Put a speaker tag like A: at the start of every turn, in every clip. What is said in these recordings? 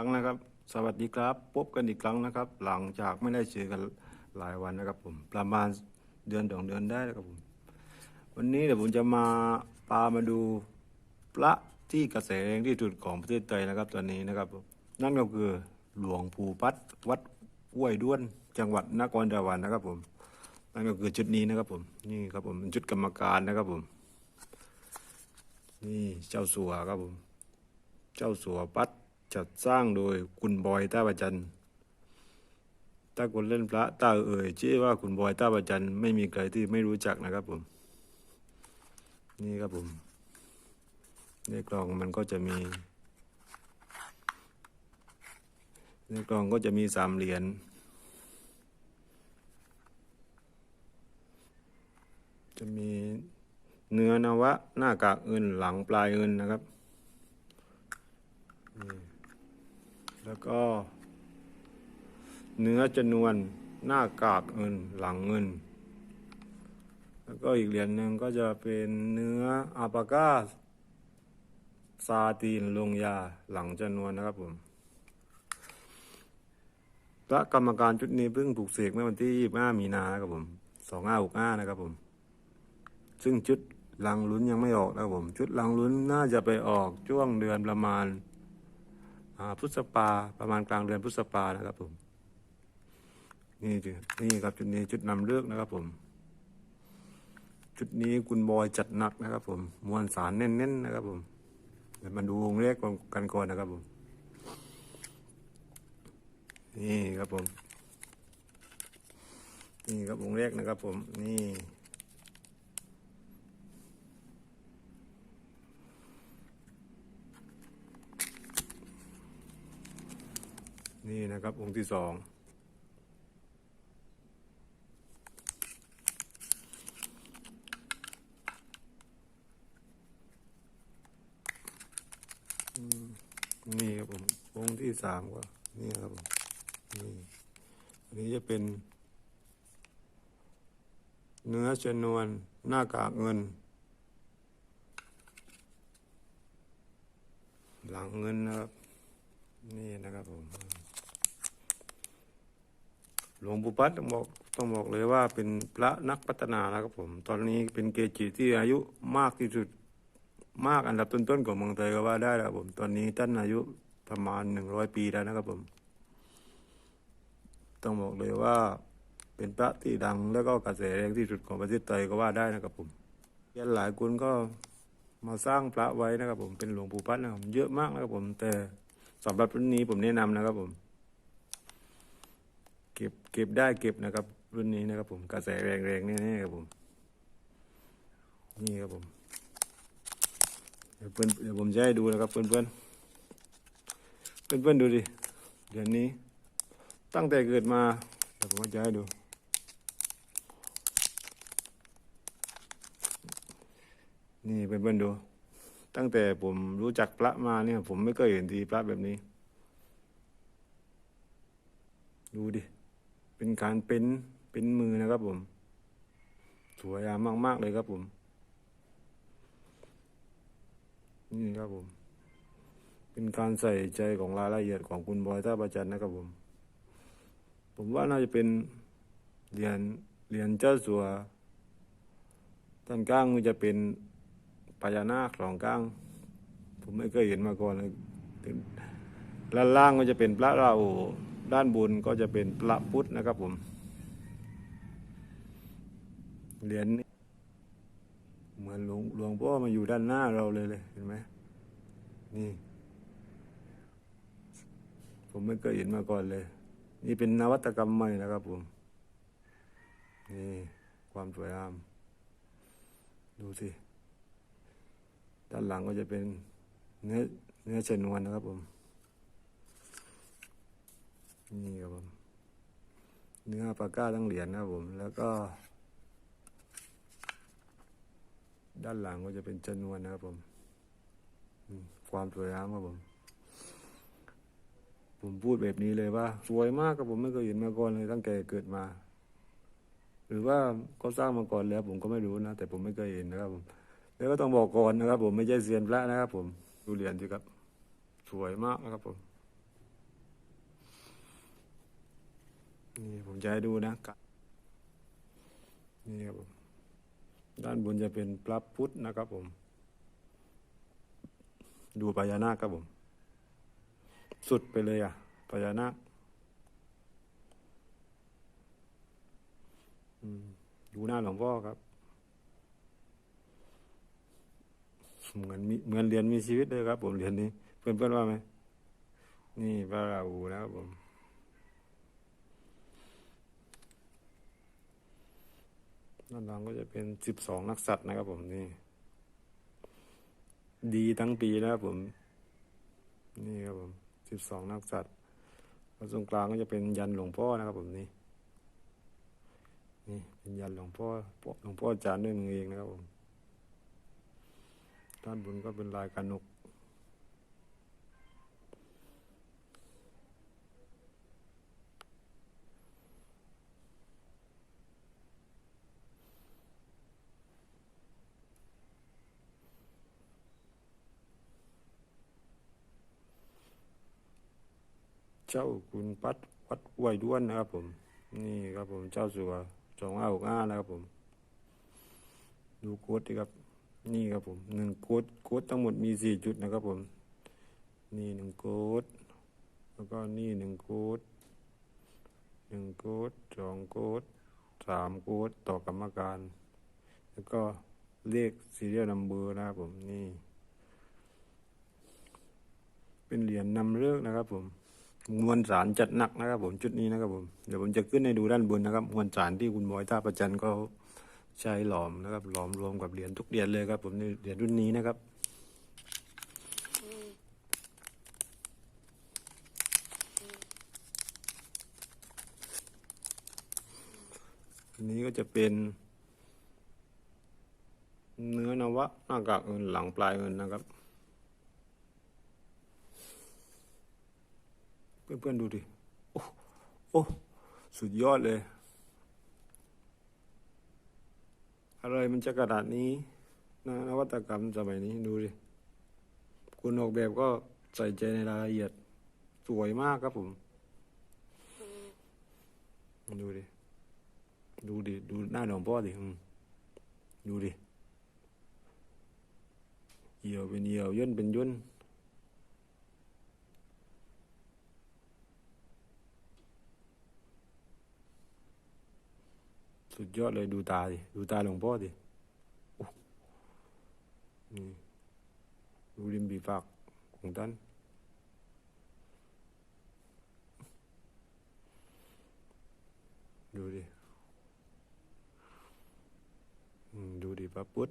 A: รั้งนะครับ สวัสดีครับ พบกันอีกครั้งนะครับ หลังจากไม่ได้เจอกันหลายวันนะครับ ผม ประมาณเดือนสองเดือนได้นะครับผม วันนี้เดี๋ยวผมจะมาพามาดูพระที่กระแสแรงที่สุดของประเทศไทยนะครับ ตอนนี้นะครับผมนั่นก็คือหลวงปู่ปัดวัดห้วยด้วน จังหวัดนครสวรรค์นะครับ ผม นั่นก็คือชุดนี้นะครับ ผม นี่ครับผมเป็นชุดกรรมการนะครับผม นี่เจ้าสัวครับผม เจ้าสัวปัด จัดสร้างโดยคุณบอยต้าประจันถ้าคนเล่นพระต้าเอ่ยชื่อว่าคุณบอยต้าประจันไม่มีใครที่ไม่รู้จักนะครับผม นี่ครับผมในกล่องมันก็จะมีในกล่องก็จะมีสามเหรียญจะมีเนื้อนวะหน้ากากเงินหลังปลายเงินนะครับ นี่ แล้วก็ เนื้อจำนวน หน้ากากเงินหลังเงิน แล้วก็อีกเหรียญหนึ่งก็จะเป็นเนื้ออาปาก้าซาตีนลงยาหลังจำนวนนะครับผมพระกรรมการชุดนี้เพิ่งปลูกเสกเมื่อวันที่25มีนาครับผม2565นะครับผม ซึ่งชุดลังลุ้นยังไม่ออกนะครับผม ชุดลังลุ้นน่าจะไปออกช่วงเดือนประมาณ พฤษภาประมาณกลางเดือนพฤษภานะครับผม นี่จุดนี่ครับชุดนี้ชุดนำเลือกนะครับผมชุดนี้คุณบอยจัดหนักนะครับ ผม มวลสารแน่นๆนะครับ ผมเดี๋ยวมาดูวงเลขกันก่อนนะครับผม นี่ครับผม นี่ครับวงเลขนะครับ ผม นี่ นี่นะครับ องค์ที่สองนี่ครับผมองค์ที่สามก็นี่ครับผมนี่อันนี้จะเป็น เนื้อชนวนหน้ากากเงิน หลังเงินนะครับ นี่นะครับผม หลวงปู่ปัดต้องบอกต้องบอกเลยว่าเป็นพระนักพัฒนานะครับผม ตอนนี้เป็นเกจิที่อายุมากที่สุดมากอันดับต้นๆของเมืองไทยก็ว่าได้แล้วครับผม ตอนนี้ท่านอายุประมาณหนึ่งร้อยปีแล้วนะครับผม ต้องบอกเลยว่าเป็นพระที่ดังแล้วก็กระแสแรงที่สุดของประเทศไทยก็ว่าได้นะครับผมยันหลายคนก็มาสร้างพระไว้นะครับผมเป็นหลวงปู่พัดนะครับเยอะมากนะครับผม แต่สำหรับรุ่นนี้ผมแนะนำนะครับผม เก็บได้เก็บนะครับ รุ่นนี้นะครับ ผมกระแสแรงๆแน่ๆครับผม นี่ครับผมเดี๋ยวเพื่อนเดี๋ยวผมจะให้ดูนะครับเพื่อนเพื่อนเพื่อนเพื่อนๆดูดิเดี๋ยวนี้ ตั้งแต่เกิดมาเดี๋ยวผมจะให้ดูนี่เพื่อนเพื่อนๆดู ตั้งแต่ผมรู้จักพระมาเนี่ย ผมไม่เคยเห็นทีพระแบบนี้ ดูดิ เป็นการเป็นเป็นมือนะครับผมสวยงามมาก ๆ เลยครับผม นี่ครับผม เป็นการใส่ใจของรายละเอียดของคุณบอยท่าประจันนะครับผม ผมว่าน่าจะเป็นเหรียญเหรียญเจ้าสัวด้านก้างมันจะเป็นพญานาคสองก้าง ผมไม่เคยเห็นมาก่อนเลยด้านล่างก็จะเป็นพระราหู ด้านบนก็จะเป็นพระพุทธนะครับผม เหรียญเหมือนหลวงหลวงพ่อมาอยู่ด้านหน้าเราเลยเลยเห็นไหมนี่ ผมไม่เคยเห็นมาก่อนเลย นี่เป็นนวัตกรรมใหม่นะครับผม นี่ความสวยงาม ดูสิ ด้านหลังก็จะเป็นเนื้อเนื้อชนวนนะครับผม นี่ครับผม เนื้อปลาก้าทั้งเหรียญนะครับผม แล้วก็ ด้านหลังก็จะเป็นจำนวนนะครับผม ความสวยงามครับผม ผมพูดแบบนี้เลยว่า สวยมากครับผมไม่เคยเห็นมาก่อนเลยตั้งแต่เกิดมา หรือว่าเขาสร้างมาก่อนแล้ว ผมก็ไม่รู้นะแต่ผมไม่เคยเห็นนะครับผมแล้วก็ต้องบอกก่อนนะครับ ผมไม่ใช่เซียนพระนะครับ ผมดูเหรียญสิครับ สวยมากนะครับผม นี่ผมจะให้ดูนะนี่ครับผมด้านบนจะเป็นพระพุทธนะครับผม ดูพญานาคครับผม สุดไปเลยอะพญานาคอืมดูหน้าหลวงพ่อครับ เหมือนเหมือนเหรียญมีชีวิตเลยครับ ผมเหรียญนี้เพื่อนเพื่อนๆว่าไหมนี่พระราหูนะครับผม ด้านหลังก็จะเป็นสิบสองนักสัตว์นะครับผมนี่ ดีทั้งปีนะครับผม นี่ครับผมสิบสองนักสัตว์แล้วตรงกลางก็จะเป็นยันหลวงพ่อนะครับผมนี่นี่เป็นยันหลวงพ่อหลวงพ่อจานด้วยมือเองนะครับผมด้านบนก็เป็นลายกระนก เจ้าคุณปัดวัดห้วยด้วนนะครับ ผม นี่ครับผมเจ้าสัวสองห้าหกห้านะครับผม ดูโค้ดดิครับ นี่ครับผมหนึ่งโค้ดโค้ดทั้งหมดมีสี่จุดนะครับผม นี่หนึ่งโค้ดแล้วก็นี่หนึ่งโค้ดหนึ่งโค้ดสองโค้ดสามโค้ดต่อกรรมการ แล้วก็เลขซีเรียลนัมเบอร์นะครับผมนี่ เป็นเหรียญนำเลิกนะครับผม มวลสารจัดหนักนะครับ ผมจุดนี้นะครับผมเดี๋ยวผมจะขึ้นให้ดูด้านบนนะครับ มวลสารที่คุณบอยท่าประจันก็ใช้หลอมนะครับ หลอมรวมกับเหรียญทุกเหรียญเลยครับ ผมในเหรียญรุ่นนี้นะครับอันนี้ก็จะเป็นเนื้อนวะหน้ากากเงินหลังปลายเงินนะครับ เพื่อนๆดูดิ โอ้โอ้สุดยอดเลย อะไรมันจะกระดาษนี้นะนวัตกรรมสมัยนี้ดูดิ คุณออกแบบก็ใส่ใจในรายละเอียด สวยมากครับผม ดูดิ ดูดิ ดูหน้าหลวงพ่อดิอืมดูดิ เหี่ยวเป็นเหี่ยวย่นเป็นย่น สุดยอดเลยดูตาดิ ดูตาหลวงพ่อดิโอ้นี่ดูริมฝีปากของท่านดูดิดูดิพระพุทธ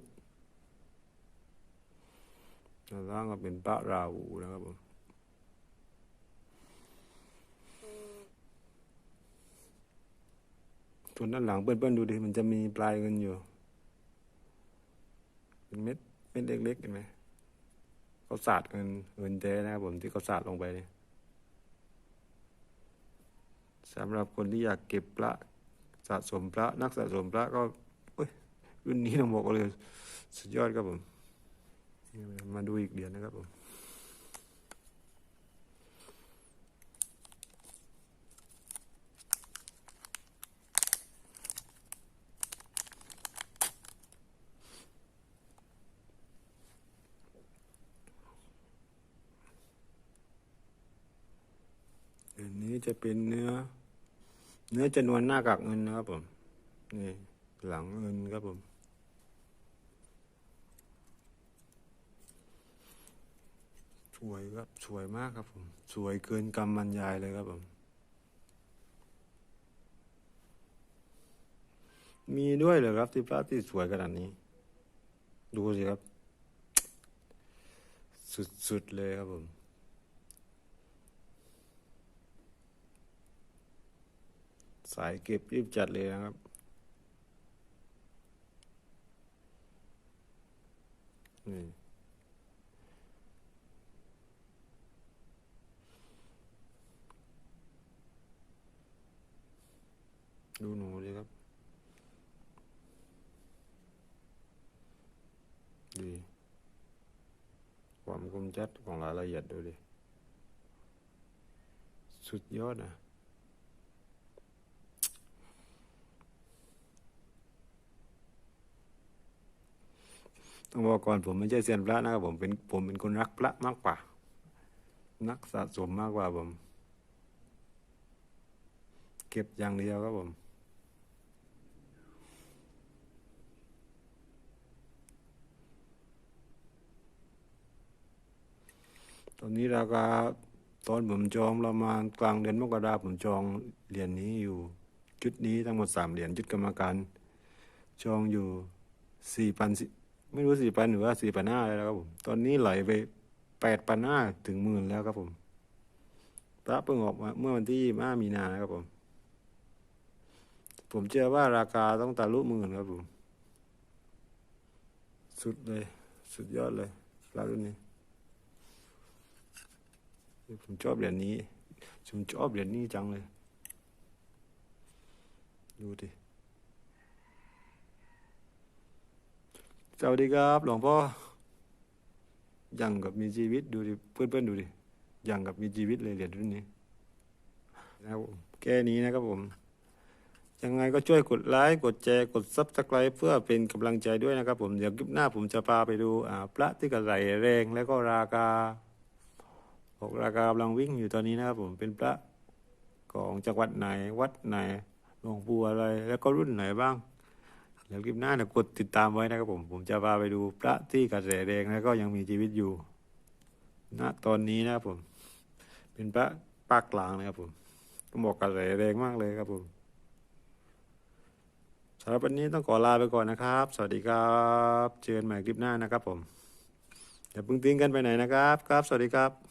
A: ด้านล่างก็เป็นพระราหูนะครับผม ส่วนด้านหลังเพื่อนๆดูดิมันจะมีปลายเงินอยู่ เป็นเม็ดเม็ดเล็กๆเห็นไหมเขาสาดเงินเงินแท้นะครับผมที่เขาสาดลงไปเนี่ยสำหรับคนที่อยากเก็บพระสะสมพระ นักสะสมพระก็รุ่นนี้ต้องบอกเลย สุดยอดครับผม มาดูอีกเหรียญนะครับผม อั นี้จะเป็นเนื้อ เนื้อจำนวนหน้ากากเงินนะครับผมนี่หลังเงินครับผมสวยครับสวยมากครับผม สวยเกินกำบรรยายเลยครับผม มีด้วยเหรอครับที่พระที่สวยขนาดนี้ ดูสิครับ สุดๆเลยครับผม สายเก็บรีบจัดเลยนะครับ นี่ดูหนูเลยครับ ดี ความคมชัดของรายละเอียดดูดิ สุดยอดนะ ต้องบอกก่อนผมไม่ใช่เซียนพระนะครับผมเป็นผมเป็นคนรักพระมากกว่า นักสะสมมากกว่าผม เก็บอย่างเดียวครับผมตอนนี้ราคาตอนผมจองประมาณกลางเดือนมกราผมจองเหรียญนี้อยู่ จุดนี้ทั้งหมดสามเหรียญจุดกรรมการ จองอยู่สี่พัน ไม่รู้สี่พันหรือว่าสี่พันห้าแล้วครับผม ตอนนี้ไหลไปแปดพันห้าถึงหมื่นแล้วครับผมพระเพิ่งออกมาเมื่อวันที่ห้ามีนานะครับผม ผมเชื่อว่าราคาต้องตาลุหมื่นครับผม สุดเลย สุดยอดเลยพระรุ่นนี้ ผมชอบเหรียญนี้ ผมชอบเหรียญนี้จังเลย ดูดิ สวัสดีครับ หลวงพ่อยังกับมีชีวิตดูดิเพื่อนๆดูดิยังกับมีชีวิตเลยเหรียญรุ่นนี้นะครับผมแค่นี้นะครับผม ยังไงก็ช่วยกดไลค์กดแชร์กดซับสไคร b e เพื่อเป็นกำลังใจด้วยนะครับผม เดี๋ยวคลิปหน้าผมจะพาไปดูอ่าพระที่กระไหลแรงแล้วก็ราคาบอกราคากำลังวิ่งอยู่ตอนนี้นะครับผมเป็นพระของจังหวัดไหนวัดไหนหลวงปู่อะไรแล้วก็รุ่นไหนบ้าง เดี๋ยวคลิปหน้าเนี่ยกดติดตามไว้นะครับผม ผมจะพาไปดูพระที่กระแสแดงแล้วก็ยังมีชีวิตอยู่ณตอนนี้นะครับผม เป็นพระปากกลางนะครับผมต้องบอกกระแสแดงมากเลยครับผมสำหรับวันนี้ต้องขอลาไปก่อนนะครับ สวัสดีครับ เจอกันใหม่คลิปหน้านะครับผมอย่าเพิ่งทิ้งกันไปไหนนะครับ ครับ สวัสดีครับ